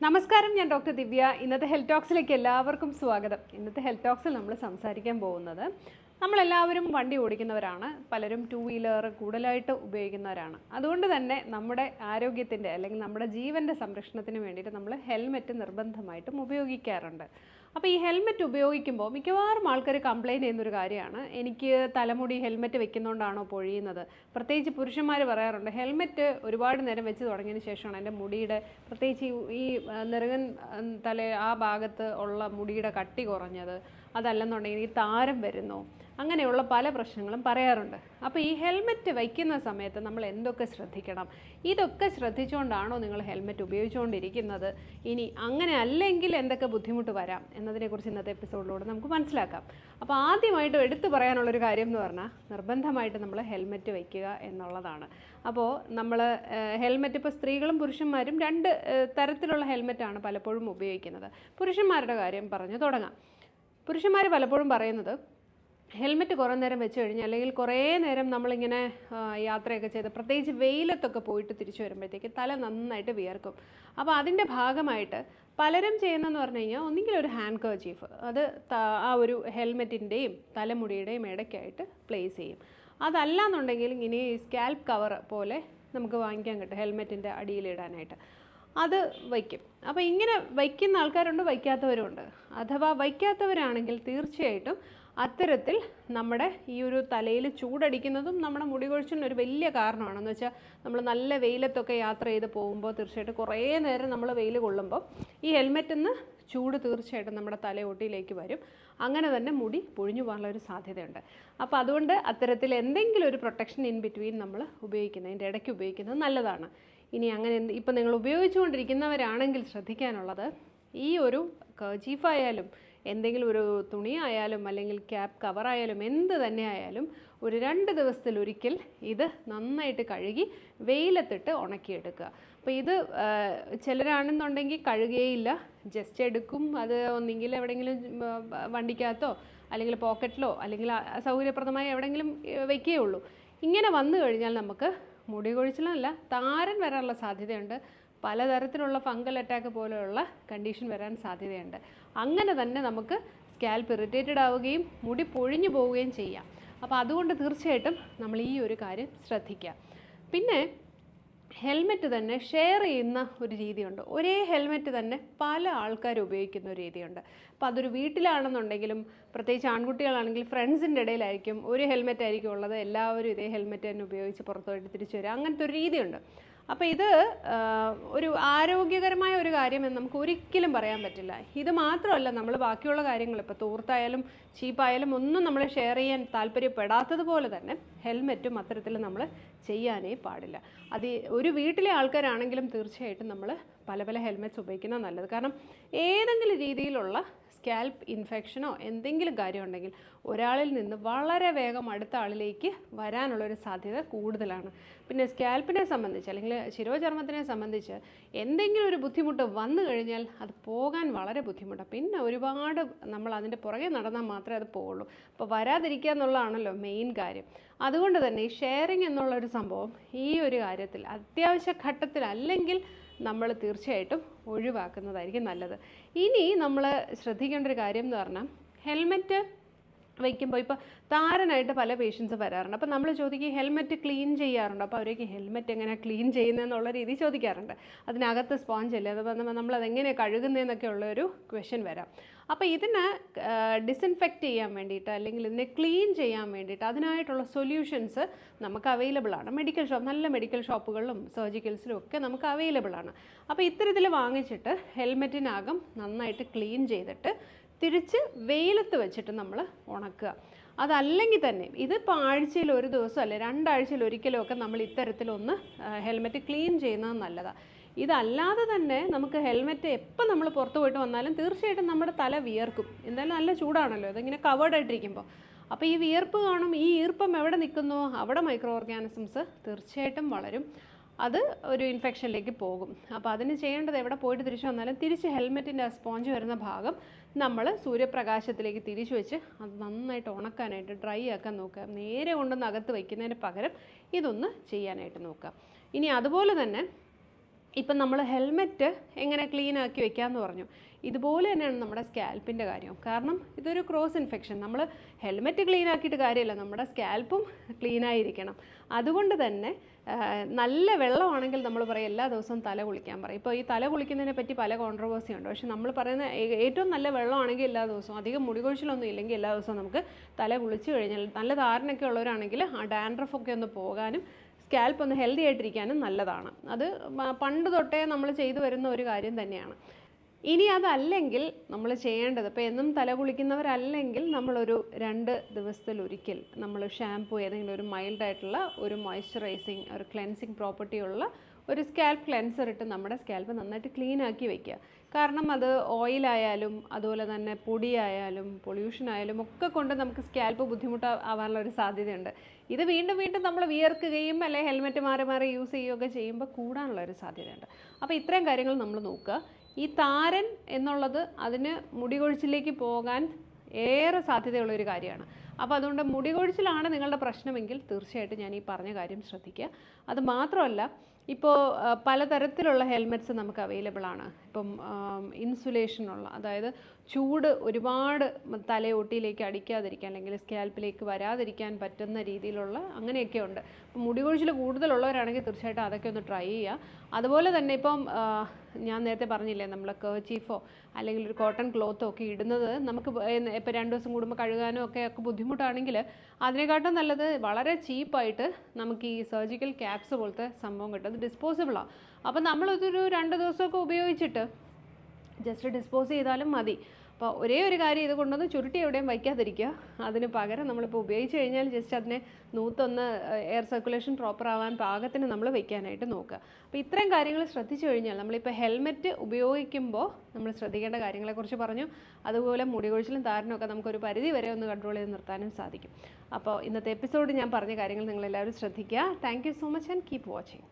നമസ്കാരം ഞാൻ ഡോക്ടർ ദിവ്യ. ഇന്നത്തെ ഹെൽത്ത് ടോക്സിലേക്ക് എല്ലാവർക്കും സ്വാഗതം. ഇന്നത്തെ ഹെൽത്ത് ടോക്സിൽ നമ്മൾ സംസാരിക്കാൻ പോകുന്നത് നമ്മളെല്ലാവരും വണ്ടി ഓടിക്കുന്നവരാണ്. പലരും ടു വീലർ കൂടുതലായിട്ട് ഉപയോഗിക്കുന്നവരാണ്. അതുകൊണ്ട് തന്നെ നമ്മുടെ ആരോഗ്യത്തിന്റെ അല്ലെങ്കിൽ നമ്മുടെ ജീവന്റെ സംരക്ഷണത്തിന് വേണ്ടിയിട്ട് നമ്മൾ ഹെൽമെറ്റ് നിർബന്ധമായിട്ടും ഉപയോഗിക്കാറുണ്ട്. അപ്പോൾ ഈ ഹെൽമെറ്റ് ഉപയോഗിക്കുമ്പോൾ മിക്കവാറും ആൾക്കാർ കംപ്ലയിന്റ് ചെയ്യുന്നൊരു കാര്യമാണ്. എനിക്ക് തലമുടി ഹെൽമെറ്റ് വെക്കുന്നതുകൊണ്ടാണോ പൊഴിയുന്നത്? പ്രത്യേകിച്ച് പുരുഷന്മാർ പറയാറുണ്ട് ഹെൽമെറ്റ് ഒരുപാട് നേരം വെച്ച് തുടങ്ങിയതിന് ശേഷമാണ് എന്റെ മുടിയുടെ പ്രത്യേകിച്ച് ഈ- നെറുകൻ തല ആ ഭാഗത്ത് ഉള്ള മുടിയുടെ കട്ടി കുറഞ്ഞത്. അതല്ലെന്നുണ്ടെങ്കിൽ ഈ താരം വരുന്നു. അങ്ങനെയുള്ള പല പ്രശ്നങ്ങളും പറയാറുണ്ട്. അപ്പോൾ ഈ ഹെൽമെറ്റ് വയ്ക്കുന്ന സമയത്ത് നമ്മൾ എന്തൊക്കെ ശ്രദ്ധിക്കണം? ഇതൊക്കെ ശ്രദ്ധിച്ചുകൊണ്ടാണോ നിങ്ങൾ ഹെൽമെറ്റ് ഉപയോഗിച്ചുകൊണ്ടിരിക്കുന്നത് ഇനി അങ്ങനെ അല്ലെങ്കിൽ എന്തൊക്കെ ബുദ്ധിമുട്ട് വരാം? എന്നതിനെക്കുറിച്ച് ഇന്നത്തെ എപ്പിസോഡിലൂടെ നമുക്ക് മനസ്സിലാക്കാം. അപ്പോൾ ആദ്യമായിട്ട് എടുത്തു പറയാനുള്ളൊരു കാര്യം എന്ന് പറഞ്ഞാൽ നിർബന്ധമായിട്ട് നമ്മൾ ഹെൽമെറ്റ് വയ്ക്കുക എന്നുള്ളതാണ്. അപ്പോൾ നമ്മൾ ഹെൽമെറ്റ് ഇപ്പോൾ സ്ത്രീകളും പുരുഷന്മാരും രണ്ട് തരത്തിലുള്ള ഹെൽമെറ്റാണ് പലപ്പോഴും ഉപയോഗിക്കുന്നത്. പുരുഷന്മാരുടെ കാര്യം പറഞ്ഞു തുടങ്ങാം. പുരുഷന്മാർ പലപ്പോഴും പറയുന്നത് ഹെൽമെറ്റ് കുറേ നേരം വെച്ച് കഴിഞ്ഞാൽ അല്ലെങ്കിൽ കുറേ നേരം നമ്മളിങ്ങനെ യാത്രയൊക്കെ ചെയ്ത് പ്രത്യേകിച്ച് വെയിലത്തൊക്കെ പോയിട്ട് തിരിച്ചു വരുമ്പോഴത്തേക്ക് തല നന്നായിട്ട് വിയർക്കും. അപ്പോൾ അതിന്റെ ഭാഗമായിട്ട് പലരും ചെയ്യുന്നതെന്ന് പറഞ്ഞു കഴിഞ്ഞാൽ ഒന്നുകിൽ ഒരു ഹാൻഡ് കർച്ചീഫ് അത് ആ ഒരു ഹെൽമെറ്റിന്റെയും തലമുടിയുടെയും ഇടയ്ക്കായിട്ട് പ്ലേസ് ചെയ്യും. അതല്ല എന്നുണ്ടെങ്കിൽ ഇനി സ്കാൽപ്പ് കവർ പോലെ നമുക്ക് വാങ്ങിക്കാൻ കിട്ടും ഹെൽമെറ്റിന്റെ അടിയിലിടാനായിട്ട് അത് വയ്ക്കും. അപ്പോൾ ഇങ്ങനെ വയ്ക്കുന്ന ആൾക്കാരുണ്ട് വയ്ക്കാത്തവരുണ്ട് അഥവാ വയ്ക്കാത്തവരാണെങ്കിൽ തീർച്ചയായിട്ടും അത്തരത്തിൽ നമ്മുടെ ഈ ഒരു തലയിൽ ചൂടടിക്കുന്നതും നമ്മുടെ മുടി കൊഴിച്ചിലിന് ഒരു വലിയ കാരണമാണ് എന്ന് വെച്ചാൽ നമ്മൾ നല്ല വെയിലത്തൊക്കെ യാത്ര ചെയ്ത് പോകുമ്പോൾ തീർച്ചയായിട്ടും കുറേ നേരം നമ്മൾ വെയിൽ കൊള്ളുമ്പോൾ ഈ ഹെൽമെറ്റിൽ ചൂട് തീർച്ചയായിട്ടും നമ്മുടെ തലയോട്ടിയിലേക്ക് വരും. അങ്ങനെ തന്നെ മുടി പൊഴിഞ്ഞു പോകാനുള്ള ഒരു സാധ്യതയുണ്ട്. അപ്പോൾ അതുകൊണ്ട് അത്തരത്തിൽ എന്തെങ്കിലും ഒരു പ്രൊട്ടക്ഷൻ ഇൻ ബിറ്റ്വീൻ നമ്മൾ ഉപയോഗിക്കുന്നത് അതിന്റെ ഇടയ്ക്ക് ഉപയോഗിക്കുന്നത് നല്ലതാണ്. ഇനി അങ്ങനെ ഇപ്പം നിങ്ങൾ ഉപയോഗിച്ചുകൊണ്ടിരിക്കുന്നവരാണെങ്കിൽ ശ്രദ്ധിക്കാനുള്ളത് ഈ ഒരു കർച്ചീഫായാലും എന്തെങ്കിലും ഒരു തുണി ആയാലും അല്ലെങ്കിൽ ക്യാപ് കവറായാലും എന്ത് തന്നെ ആയാലും ഒരു രണ്ട് ദിവസത്തിലൊരിക്കൽ ഇത് നന്നായിട്ട് കഴുകി വെയിലത്തിട്ട് ഉണക്കിയെടുക്കുക. അപ്പോൾ ഇത് ചിലരാണെന്നുണ്ടെങ്കിൽ കഴുകുകയില്ല ജസ്റ്റ് എടുക്കും. അത് ഒന്നെങ്കിൽ എവിടെയെങ്കിലും വണ്ടിക്കകത്തോ അല്ലെങ്കിൽ പോക്കറ്റിലോ അല്ലെങ്കിൽ സൗകര്യപ്രദമായി എവിടെയെങ്കിലും വയ്ക്കുകയുള്ളൂ ഇങ്ങനെ വന്നു കഴിഞ്ഞാൽ നമുക്ക് മുടി കൊഴിച്ചിലല്ല താരൻ വരാനുള്ള സാധ്യതയുണ്ട്. പലതരത്തിലുള്ള ഫംഗൽ അറ്റാക്ക് പോലെയുള്ള കണ്ടീഷൻ വരാൻ സാധ്യതയുണ്ട്. അങ്ങനെ തന്നെ നമുക്ക് സ്കാൽപ്പ് ഇറിറ്റേറ്റഡ് ആവുകയും മുടി പൊഴിഞ്ഞു പോവുകയും ചെയ്യാം. അപ്പോൾ അതുകൊണ്ട് തീർച്ചയായിട്ടും നമ്മൾ ഈ ഒരു കാര്യം ശ്രദ്ധിക്കുക. പിന്നെ ഹെൽമെറ്റ് തന്നെ ഷെയർ ചെയ്യുന്ന ഒരു രീതിയുണ്ട്. ഒരേ ഹെൽമെറ്റ് തന്നെ പല ആൾക്കാർ ഉപയോഗിക്കുന്ന ഒരു രീതിയുണ്ട്. അപ്പോൾ അതൊരു വീട്ടിലാണെന്നുണ്ടെങ്കിലും പ്രത്യേകിച്ച് ആൺകുട്ടികളാണെങ്കിൽ ഫ്രണ്ട്സിന്റെ ഇടയിലായിരിക്കും ഒരു ഹെൽമെറ്റ് ആയിരിക്കും ഉള്ളത്. എല്ലാവരും ഇതേ ഹെൽമെറ്റ് തന്നെ ഉപയോഗിച്ച് പുറത്തോട്ട് തിരിച്ചു വരിക. അങ്ങനത്തെ ഒരു രീതിയുണ്ട്. അപ്പോൾ ഇത് ഒരു ആരോഗ്യകരമായ ഒരു കാര്യമെന്ന് നമുക്ക് ഒരിക്കലും പറയാൻ പറ്റില്ല. ഇത് മാത്രമല്ല നമ്മൾ ബാക്കിയുള്ള കാര്യങ്ങൾ ഇപ്പോൾ തൂർത്തായാലും ചീപ്പായാലും ഒന്നും നമ്മൾ ഷെയർ ചെയ്യാൻ താല്പര്യപ്പെടാത്തതുപോലെ തന്നെ ഹെൽമെറ്റും അത്തരത്തിൽ നമ്മൾ ചെയ്യാനേ പാടില്ല. അത് ഒരു വീട്ടിലെ ആൾക്കാരാണെങ്കിലും തീർച്ചയായിട്ടും നമ്മൾ പല പല ഹെൽമെറ്റ്സ് ഉപയോഗിക്കുന്നത് നല്ലത്. കാരണം ഏതെങ്കിലും രീതിയിലുള്ള സ്കാൽപ്പ് ഇൻഫെക്ഷനോ എന്തെങ്കിലും കാര്യം ഉണ്ടെങ്കിൽ ഒരാളിൽ നിന്ന് വളരെ വേഗം അടുത്ത ആളിലേക്ക് വരാനുള്ളൊരു സാധ്യത കൂടുതലാണ്. പിന്നെ സ്കാൽപ്പിനെ സംബന്ധിച്ച് അല്ലെങ്കിൽ ശിരോചർമ്മത്തിനെ സംബന്ധിച്ച് എന്തെങ്കിലും ഒരു ബുദ്ധിമുട്ട് വന്നു കഴിഞ്ഞാൽ അത് പോകാൻ വളരെ ബുദ്ധിമുട്ടാണ് പിന്നെ ഒരുപാട് നമ്മൾ അതിന്റെ പുറകെ നടന്നാൽ മാത്രമേ അത് പോവുള്ളൂ. അപ്പോൾ വരാതിരിക്കുക എന്നുള്ളതാണല്ലോ മെയിൻ കാര്യം. അതുകൊണ്ട് തന്നെ ഈ ഷെയറിങ് എന്നുള്ളൊരു സംഭവം ഈ ഒരു കാര്യത്തിൽ അത്യാവശ്യ ഘട്ടത്തിൽ അല്ലെങ്കിൽ നമ്മൾ തീർച്ചയായിട്ടും ഒഴിവാക്കുന്നതായിരിക്കും നല്ലത്. ഇനി നമ്മൾ ശ്രദ്ധിക്കേണ്ട ഒരു കാര്യം എന്ന് പറഞ്ഞാൽ ഹെൽമെറ്റ് വയ്ക്കുമ്പോൾ ഇപ്പോൾ താരനായിട്ട് പല പേഷ്യൻസ് വരാറുണ്ട്. അപ്പോൾ നമ്മൾ ചോദിക്കും ഹെൽമെറ്റ് ക്ലീൻ ചെയ്യാറുണ്ട്? അപ്പോൾ അവരേക്ക് ഹെൽമെറ്റ് എങ്ങനെ ക്ലീൻ ചെയ്യുന്നതെന്നുള്ള രീതി ചോദിക്കാറുണ്ട്. അതിനകത്ത് സ്പോഞ്ച് അല്ലേ? അത് നമ്മൾ എങ്ങനെ കഴുകുന്നതെന്നൊക്കെ ഉള്ളൊരു ക്വസ്റ്റ്യൻ വരാം. അപ്പോൾ ഇതിനെ ഡിസിൻഫെക്റ്റ് ചെയ്യാൻ വേണ്ടിയിട്ട് അല്ലെങ്കിൽ ഇതിനെ ക്ലീൻ ചെയ്യാൻ വേണ്ടിയിട്ട് അതിനായിട്ടുള്ള സൊല്യൂഷൻസ് നമുക്ക് അവൈലബിൾ ആണ്. മെഡിക്കൽ ഷോപ്പ് നല്ല മെഡിക്കൽ ഷോപ്പുകളിലും സർജിക്കൽസിലും ഒക്കെ നമുക്ക് അവൈലബിൾ ആണ്. അപ്പോൾ ഇത്തരത്തിൽ വാങ്ങിച്ചിട്ട് ഹെൽമെറ്റിനകം നന്നായിട്ട് ക്ലീൻ ചെയ്തിട്ട് തിരിച്ച് വെയിലത്ത് വെച്ചിട്ട് നമ്മൾ ഉണക്കുക. അതല്ലെങ്കിൽ തന്നെ ഇതിപ്പോൾ ആഴ്ചയിൽ ഒരു ദിവസം അല്ലെ രണ്ടാഴ്ചയിൽ ഒരിക്കലും ഒക്കെ നമ്മൾ ഇത്തരത്തിലൊന്ന് ഹെൽമെറ്റ് ക്ലീൻ ചെയ്യുന്നത് നല്ലതാണ് ഇതല്ലാതെ തന്നെ നമുക്ക് ഹെൽമെറ്റ് എപ്പോൾ നമ്മൾ പുറത്ത് പോയിട്ട് വന്നാലും തീർച്ചയായിട്ടും നമ്മുടെ തല വിയർക്കും. എന്തായാലും നല്ല ചൂടാണല്ലോ ഇതിങ്ങനെ കവേർഡ് ആയിട്ടിരിക്കുമ്പോൾ അപ്പോൾ ഈ വിയർപ്പ് കാണും ഈ ഈർപ്പം എവിടെ നിൽക്കുന്നു അവിടെ മൈക്രോ ഓർഗാനിസംസ് തീർച്ചയായിട്ടും വളരും. അത് ഒരു ഇൻഫെക്ഷനിലേക്ക് പോകും. അപ്പോൾ അതിന് ചെയ്യേണ്ടത് എവിടെ പോയിട്ട് തിരിച്ചു വന്നാലും തിരിച്ച് ഹെൽമെറ്റിന്റെ ആ സ്പോഞ്ച് വരുന്ന ഭാഗം നമ്മൾ സൂര്യപ്രകാശത്തിലേക്ക് തിരിച്ചു വെച്ച് അത് നന്നായിട്ട് ഉണക്കാനായിട്ട് ഡ്രൈ ആക്കാൻ നോക്കുക. നേരെ കൊണ്ടുവന്ന് അകത്ത് വയ്ക്കുന്നതിന് പകരം ഇതൊന്ന് ചെയ്യാനായിട്ട് നോക്കുക. ഇനി അതുപോലെ തന്നെ ഇപ്പം നമ്മൾ ഹെൽമെറ്റ് എങ്ങനെ ക്ലീൻ ആക്കി വെക്കാമെന്ന് പറഞ്ഞു. ഇതുപോലെ തന്നെയാണ് നമ്മുടെ സ്കാൽപ്പിന്റെ കാര്യം കാരണം ഇതൊരു ക്രോസ് ഇൻഫെക്ഷൻ. നമ്മൾ ഹെൽമെറ്റ് ക്ലീൻ ആക്കിയിട്ട് കാര്യമില്ല. നമ്മുടെ സ്കാൽപ്പും ക്ലീനായിരിക്കണം. അതുകൊണ്ട് തന്നെ നല്ല വെള്ളമാണെങ്കിൽ നമ്മൾ പറയും എല്ലാ ദിവസവും തല കുളിക്കാൻ പറയും. ഇപ്പോൾ ഈ തല കുളിക്കുന്നതിനെ പറ്റി പല കോൺട്രവേഴ്സി ഉണ്ട്. പക്ഷെ നമ്മൾ പറയുന്ന ഏറ്റവും നല്ല വെള്ളമാണെങ്കിൽ എല്ലാ ദിവസവും അധികം മുടികൊഴിച്ചിലൊന്നും ഇല്ലെങ്കിൽ എല്ലാ ദിവസവും നമുക്ക് തല കുളിച്ച് കഴിഞ്ഞാൽ നല്ല ധാരണയൊക്കെ ഉള്ളവരാണെങ്കിൽ ആ ഡാൻഡ്രഫൊക്കെ ഒന്ന് പോകാനും സ്കാൽപ്പ് ഒന്ന് ഹെൽത്തി ആയിട്ടിരിക്കാനും നല്ലതാണ്. അത് പണ്ട് തൊട്ടേ നമ്മൾ ചെയ്തു വരുന്ന ഒരു കാര്യം തന്നെയാണ്. ഇനി അതല്ലെങ്കിൽ നമ്മൾ ചെയ്യേണ്ടത് ഇപ്പോൾ എന്നും തല കുളിക്കുന്നവരല്ലെങ്കിൽ നമ്മളൊരു രണ്ട് ദിവസത്തിലൊരിക്കൽ നമ്മൾ ഷാംപൂ ഏതെങ്കിലും ഒരു മൈൽഡ് ആയിട്ടുള്ള ഒരു മോയ്സ്ചറൈസിങ് ഒരു ക്ലെൻസിങ് പ്രോപ്പർട്ടി ഉള്ള ഒരു സ്കാൽപ്പ് ക്ലെൻസർ ഇട്ട് നമ്മുടെ സ്കാൽപ്പ് നന്നായിട്ട് ക്ലീൻ ആക്കി വെക്കുക. കാരണം അത് ഓയിലായാലും അതുപോലെ തന്നെ പൊടിയായാലും പൊല്യൂഷൻ ആയാലും ഒക്കെ കൊണ്ട് നമുക്ക് സ്കാൽപ്പ് ബുദ്ധിമുട്ട് ആവാനുള്ള ഒരു സാധ്യതയുണ്ട്. ഇത് വീണ്ടും വീണ്ടും നമ്മൾ വിയർക്കുകയും അല്ലെങ്കിൽ ഹെൽമെറ്റ് മാറി മാറി യൂസ് ചെയ്യുകയൊക്കെ ചെയ്യുമ്പോൾ കൂടാനുള്ള ഒരു സാധ്യതയുണ്ട്. അപ്പോൾ ഇത്രയും കാര്യങ്ങൾ നമ്മൾ നോക്കുക. ഈ താരൻ എന്നുള്ളത് അതിന് മുടികൊഴിച്ചിലേക്ക് പോകാൻ ഏറെ സാധ്യതയുള്ള ഒരു കാര്യമാണ്. അപ്പോൾ അതുകൊണ്ട് മുടികൊഴിച്ചിലാണ് നിങ്ങളുടെ പ്രശ്നമെങ്കിൽ തീർച്ചയായിട്ടും ഞാൻ ഈ പറഞ്ഞ കാര്യം ശ്രദ്ധിക്കുക. അത് മാത്രമല്ല ഇപ്പോൾ പലതരത്തിലുള്ള ഹെൽമെറ്റ്സ് നമുക്ക് അവൈലബിൾ ആണ് ഇപ്പം ഇൻസുലേഷനുള്ള അതായത് ചൂട് ഒരുപാട് തലയോട്ടിയിലേക്ക് അടിക്കാതിരിക്കാൻ അല്ലെങ്കിൽ സ്കാൽപ്പിലേക്ക് വരാതിരിക്കാൻ പറ്റുന്ന രീതിയിലുള്ള അങ്ങനെയൊക്കെ ഉണ്ട്. മുടി കൊഴിച്ചിൽ കൂടുതലുള്ളവരാണെങ്കിൽ തീർച്ചയായിട്ടും അതൊക്കെ ഒന്ന് ട്രൈ ചെയ്യുക. അതുപോലെ തന്നെ ഇപ്പം ഞാൻ നേരത്തെ പറഞ്ഞില്ലേ നമ്മൾ കേച്ചീഫോ അല്ലെങ്കിൽ ഒരു കോട്ടൺ ക്ലോത്തോ ഒക്കെ ഇടുന്നത് നമുക്ക് ഇപ്പോൾ രണ്ട് ദിവസം കൂടുമ്പോൾ കഴുകാനോ ഒക്കെ ഒക്കെ ബുദ്ധിമുട്ടാണെങ്കിൽ അതിനെക്കാട്ടും നല്ലത് വളരെ ചീപ്പായിട്ട് നമുക്ക് ഈ സർജിക്കൽ ക്യാപ്സ് പോലത്തെ സംഭവം കിട്ടും. അത് ഡിസ്പോസിബിളാണ് അപ്പം നമ്മളിതൊരു രണ്ട് ദിവസമൊക്കെ ഉപയോഗിച്ചിട്ട് ജസ്റ്റ് ഡിസ്പോസ് ചെയ്താലും മതി. അപ്പോൾ ഒരേ ഒരു കാര്യം ഇത് കൊണ്ടൊന്ന് ചുരുട്ടി എവിടെയും വയ്ക്കാതിരിക്കുക. അതിന് പകരം നമ്മളിപ്പോൾ ഉപയോഗിച്ച് കഴിഞ്ഞാൽ ജസ്റ്റ് അതിനെ നൂത്തൊന്ന് എയർ സർക്കുലേഷൻ പ്രോപ്പർ ആവാൻ പാകത്തിന് നമ്മൾ വയ്ക്കാനായിട്ട് നോക്കുക. അപ്പോൾ ഇത്രയും കാര്യങ്ങൾ ശ്രദ്ധിച്ചു കഴിഞ്ഞാൽ നമ്മളിപ്പോൾ ഹെൽമെറ്റ് ഉപയോഗിക്കുമ്പോൾ നമ്മൾ ശ്രദ്ധിക്കേണ്ട കാര്യങ്ങളെക്കുറിച്ച് പറഞ്ഞു. അതുപോലെ മുടി കൊഴിച്ചിലും താരനൊക്കെ നമുക്കൊരു പരിധി വരെ ഒന്ന് കൺട്രോൾ ചെയ്ത് നിർത്താനും സാധിക്കും. അപ്പോൾ ഇന്നത്തെ എപ്പിസോഡ് ഞാൻ പറഞ്ഞ കാര്യങ്ങൾ നിങ്ങളെല്ലാവരും ശ്രദ്ധിക്കുക. Thank so much and keep watching